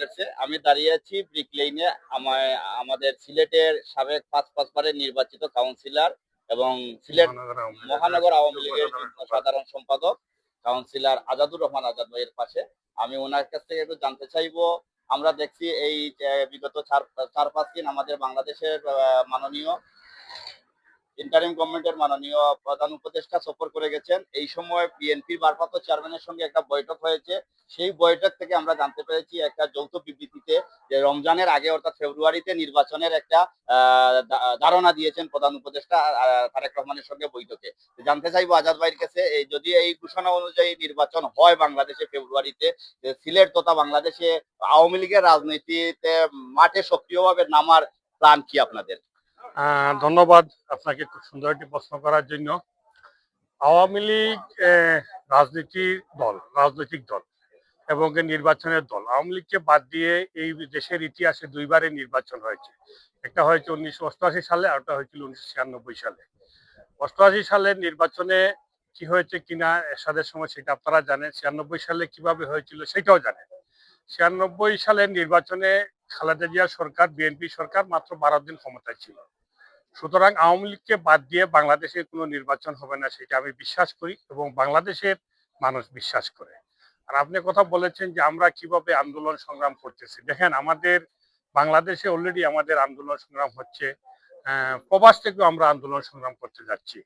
করেছে। আমি দাঁড়িয়ে আছি ব্রিক লেইনে আমায় আমাদের সিলেটের সাবেক পাঁচ পাঁচবারের নির্বাচিত কাউন্সিলর এবং সিলেট মহানগর আওয়ামী লীগের সাধারণ সম্পাদক কাউন্সিলর আজাদুর রহমান আজাদ ভাইয়ের পাশে আমি ওনার কাছ থেকে একটু জানতে চাইব আমরা দেখছি এই বিগত চার চার পাঁচ দিন আমাদের বাংলাদেশের মাননীয় ইন্টারিম গভর্নমেন্টের মাননীয় প্রধান উপদেষ্টা সফর করে গেছেন। এই সময় বিএনপির ভারপ্রাপ্ত চেয়ারম্যানের সঙ্গে একটা বৈঠক হয়েছে। সেই বৈঠক থেকে আমরা জানতে পেরেছি একটা যৌথ বিবৃতিতে যে রমজানের আগে অর্থাৎ ফেব্রুয়ারিতে নির্বাচনের একটা ধারণা দিয়েছেন প্রধান উপদেষ্টা তারেক রহমানের সঙ্গে বৈঠকে। জানতে চাইব আজাদ ভাইয়ের কাছে যদি এই ঘোষণা অনুযায়ী নির্বাচন হয় বাংলাদেশে ফেব্রুয়ারিতে সিলেট তথা বাংলাদেশে আওয়ামী লীগের রাজনীতিতে মাঠে সক্রিয়ভাবে নামার প্ল্যান কি আপনাদের? ধন্যবাদ আপনাকে খুব সুন্দর একটি প্রশ্ন করার জন্য। আওয়ামী লীগ রাজনীতির দল, রাজনৈতিক দল এবং নির্বাচনের দল। আওয়ামী লীগকে বাদ দিয়ে এই দেশের ইতিহাসে দুইবারে নির্বাচন হয়েছে। একটা হয়েছে উনিশশো অষ্টআশি সালে, আর একটা হয়েছিল উনিশশো ছিয়ানব্বই সালে। অষ্টআশি সালের নির্বাচনে কি হয়েছে কিনা, এরশাদের সময় সেটা আপনারা জানেন। ছিয়ানব্বই সালে কীভাবে হয়েছিল সেটাও জানেন। ছিয়ানব্বই সালের নির্বাচনে খালেদা জিয়া সরকার, বিএনপি সরকার মাত্র বারো দিন ক্ষমতায় ছিল। সুতরাং আওয়ামী লীগকে বাদ দিয়ে বাংলাদেশে কোনো নির্বাচন হবে না, সেটা আমি বিশ্বাস করি এবং বাংলাদেশের মানুষ বিশ্বাস করে। আর আপনি কথা বলেছেন যে আমরা কীভাবে আন্দোলন সংগ্রাম করতেছি। দেখেন, আমাদের বাংলাদেশে অলরেডি আমাদের আন্দোলন সংগ্রাম হচ্ছে প্রবাস থেকেও আমরা আন্দোলন সংগ্রাম করতে যাচ্ছি।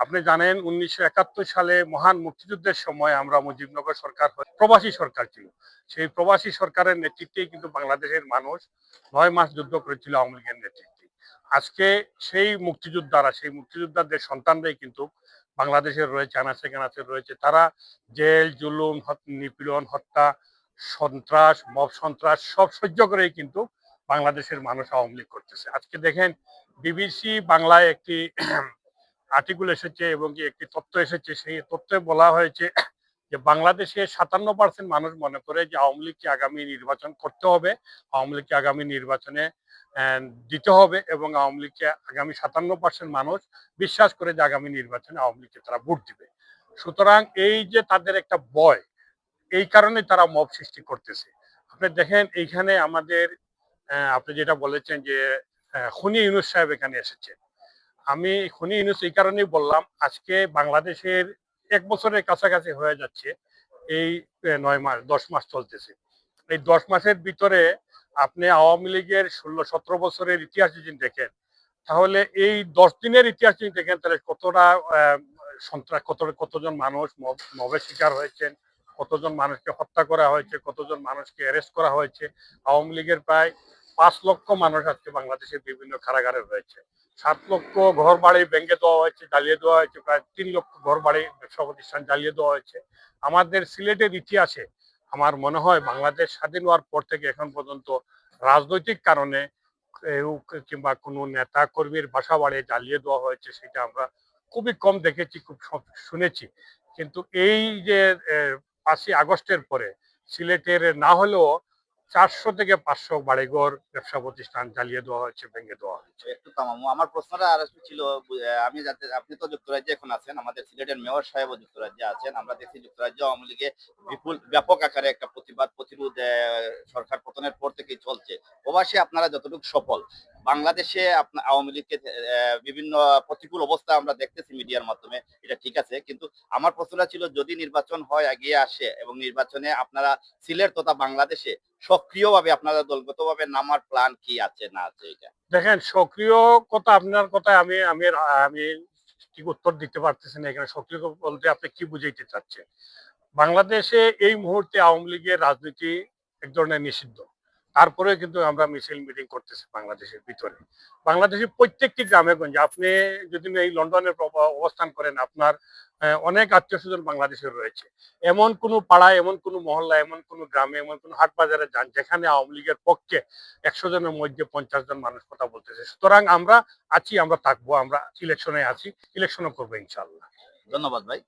আপনি জানেন, উনিশশো একাত্তর সালে মহান মুক্তিযুদ্ধের সময় আমরা মুজিবনগর সরকার প্রবাসী সরকার ছিল। সেই প্রবাসী সরকারের নেতৃত্বেই কিন্তু বাংলাদেশের মানুষ নয় মাস যুদ্ধ করেছিল আওয়ামী লীগের নেতৃত্বে। আজকে সেই মুক্তিযোদ্ধারা, সেই মুক্তিযোদ্ধাদের সন্তানরাই কিন্তু বাংলাদেশে রয়েছে, আনাচে কানাচে রয়েছে। তারা জেল, জুলুম নিপীড়ন, হত্যা, সন্ত্রাস, মব সন্ত্রাস সব সহ্য করেই কিন্তু বাংলাদেশের মানুষ আওয়ামী লীগ করতেছে। আজকে দেখেন বিবিসি বাংলায় একটি আর্টিকেল এসেছে এবং একটি তথ্য এসেছে, সেই তথ্যে বলা হয়েছে যে বাংলাদেশে সাতান্ন পার্সেন্ট মানুষ মনে করে যে আওয়ামী লীগকে আগামী নির্বাচন করতে হবে, আওয়ামী লীগকে আগামী নির্বাচনে দিতে হবে এবং আওয়ামী লীগকে আগামী সাতান্ন পার্সেন্ট মানুষ বিশ্বাস করে যে আগামী নির্বাচনে আওয়ামী লীগকে তারা ভোট দিবে। সুতরাং এই যে তাদের একটা বয় এই কারণে তারা মব সৃষ্টি করতেছে। আপনি দেখেন এইখানে আমাদের আপনি যেটা বলেছেন যে খুনি ইউনুস সাহেব এখানে এসেছেন আমি খুনি ইউনুস এই কারণেই বললাম, আজকে বাংলাদেশের এক বছরের কাছাকাছি হয়ে যাচ্ছে এই নয় মাস, দশ মাস চলতেছে। এই দশ মাসের ভিতরে আপনি আওয়ামী লীগের ষোলো, সতেরো বছরের ইতিহাস যদি দেখেন, তাহলে এই দশ দিনের ইতিহাস যদি দেখেন, তাহলে কতটা সন্ত্রাস কত, কতজন মানুষ মব- মবের শিকার হয়েছেন, কতজন মানুষকে হত্যা করা হয়েছে, কতজন মানুষকে অ্যারেস্ট করা হয়েছে। আওয়ামী লীগের প্রায় পাঁচ লক্ষ মানুষ আজকে বাংলাদেশের বিভিন্ন কারাগারে রয়েছে। সাত লক্ষ ঘর বাড়ি ভেঙে দেওয়া হয়েছে, জ্বালিয়ে দেওয়া হয়েছে, প্রায় তিন লক্ষ ঘর বাড়ি ব্যবসা প্রতিষ্ঠান জ্বালিয়ে দেওয়া হয়েছে। আমাদের সিলেটের ইতিহাসে আমার মনে হয় বাংলাদেশ স্বাধীন হওয়ার পর থেকে এখন পর্যন্ত রাজনৈতিক কারণে কিংবা কোনো নেতা কর্মীর বাসা বাড়ি জ্বালিয়ে দেওয়া হয়েছে সেটা আমরা খুবই কম দেখেছি, খুব শুনেছি। কিন্তু এই যে পাঁচই আগস্টের পরে সিলেটের না হলেও চারশো থেকে পাঁচশো বাড়িঘর ব্যবসা প্রতিষ্ঠান চালিয়ে দেওয়া হয়েছে, ভেঙে দেওয়া হয়েছে। একটু তামামু আমার প্রশ্নটা আর একটু ছিল আমি যাতে আপনি তো যুক্তরাজ্যে এখন আছেন, আমাদের সিলেটের মেয়র সাহেব যুক্তরাজ্যে আছেন। আমরা দেখছি যুক্তরাজ্য আওয়ামী লীগে বিপুল, ব্যাপক আকারে একটা প্রতিবাদ, প্রতিরোধ সরকার পতনের পর থেকেই চলছে। প্রবাসী আপনারা যতটুকু সফল বাংলাদেশে আপনার আওয়ামী লীগকে বিভিন্ন প্রতিকূল অবস্থা আমরা দেখতেছি মিডিয়ার মাধ্যমে, এটা ঠিক আছে। কিন্তু আমার প্রশ্নটা ছিল, যদি নির্বাচন হয়, এগিয়ে আসে এবং নির্বাচনে আপনারা সিলেট তথা বাংলাদেশে সক্রিয়ভাবে আপনারা দলগতভাবে নামার প্ল্যান কি আছে, না আছে, এটা? দেখেন, সক্রিয় কথা আপনার কথায় আমি আমি আমি ঠিক উত্তর দিতে পারতেছি না এখানে। সক্রিয় বলতে আপনি কি বুঝাইতে চাচ্ছেন? বাংলাদেশে এই মুহূর্তে আওয়ামী লীগের রাজনীতি এক ধরনের নিষিদ্ধ। তারপরে কিন্তু আমরা মিছিল মিটিং করতেছি বাংলাদেশের ভিতরে। বাংলাদেশের প্রত্যেকটি গ্রামে গঞ্জে আপনি যদি এই লন্ডনের অবস্থান করেন, আপনার অনেক আত্মীয় স্বজন বাংলাদেশের রয়েছে। এমন কোনো পাড়ায় এমন কোনো মহল্লা, এমন কোনো গ্রামে, এমন কোনো হাট বাজারে যান যেখানে আওয়ামী লীগের পক্ষে একশো জনের মধ্যে পঞ্চাশ জন মানুষ কথা বলতেছে। সুতরাং আমরা আছি, আমরা থাকব, আমরা ইলেকশনে আছি ইলেকশনও করব ইনশাল্লাহ ধন্যবাদ ভাই।